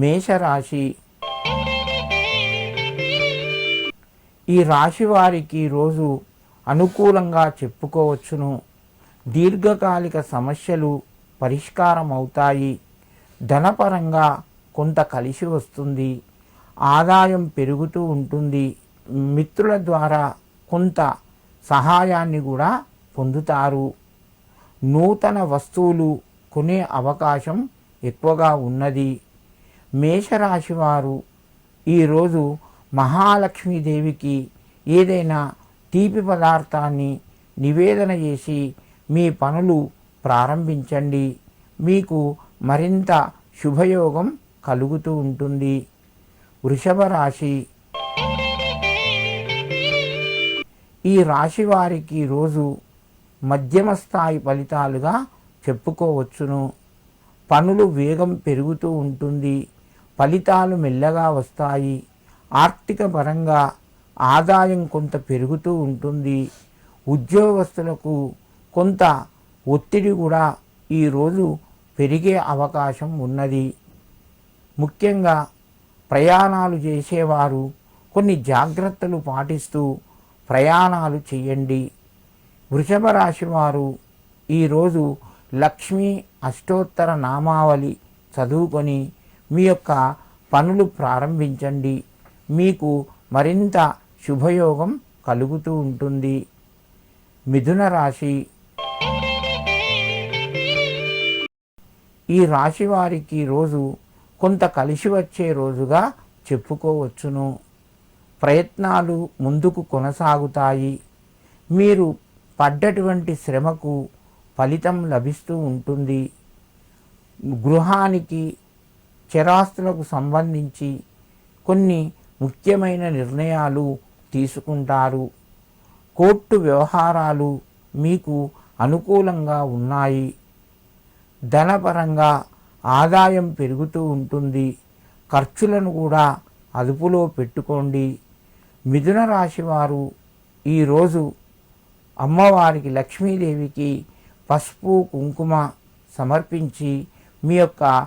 మేషరాశి. ఈ రాశి వారికి రోజు అనుకూలంగా చెప్పుకోవచ్చును. దీర్ఘకాలిక సమస్యలు పరిష్కారం అవుతాయి ధనపరంగా కొంత కలిసి వస్తుంది. ఆదాయం పెరుగుతూ ఉంటుంది. మిత్రుల ద్వారా కొంత సహాయాన్ని కూడా పొందుతారు. నూతన వస్తువులు కొనే అవకాశం ఎక్కువగా ఉన్నది. మేషరాశి వారు ఈరోజు మహాలక్ష్మీదేవికి ఏదైనా తీపి పదార్థాన్ని నివేదన చేసి మీ పనులు ప్రారంభించండి. మీకు మరింత శుభయోగం కలుగుతూ ఉంటుంది. వృషభ రాశి. ఈ రాశి వారికి రోజు మధ్యమ స్థాయి ఫలితాలుగా చెప్పుకోవచ్చును. పనులు వేగం పెరుగుతూ ఉంటుంది. ఫలితాలు మెల్లగా వస్తాయి. ఆర్థిక పరంగా ఆదాయం కొంత పెరుగుతూ ఉంటుంది. ఉద్యోగస్తులకు కొంత ఒత్తిడి కూడా ఈరోజు పెరిగే అవకాశం ఉన్నది. ముఖ్యంగా ప్రయాణాలు చేసేవారు కొన్ని జాగ్రత్తలు పాటిస్తూ ప్రయాణాలు చేయండి. వృషభ రాశి వారు ఈరోజు లక్ష్మీ అష్టోత్తర నామావళి చదువుకొని మీ యొక్క పనులు ప్రారంభించండి. మీకు మరింత శుభయోగం కలుగుతూ ఉంటుంది. మిథున రాశి. ఈ రాశి వారికి రోజు కొంత కలిసి వచ్చే రోజుగా చెప్పుకోవచ్చును. ప్రయత్నాలు ముందుకు కొనసాగుతాయి. మీరు పడ్డటువంటి శ్రమకు ఫలితం లభిస్తూ ఉంటుంది. గృహానికి చరాస్తులకు సంబంధించి కొన్ని ముఖ్యమైన నిర్ణయాలు తీసుకుంటారు. కోర్టు వ్యవహారాలు మీకు అనుకూలంగా ఉన్నాయి. ధనపరంగా ఆదాయం పెరుగుతూ ఉంటుంది. ఖర్చులను కూడా అదుపులో పెట్టుకోండి. మిథున రాశి వారు ఈరోజు అమ్మవారికి లక్ష్మీదేవికి పసుపు కుంకుమ సమర్పించి మీ యొక్క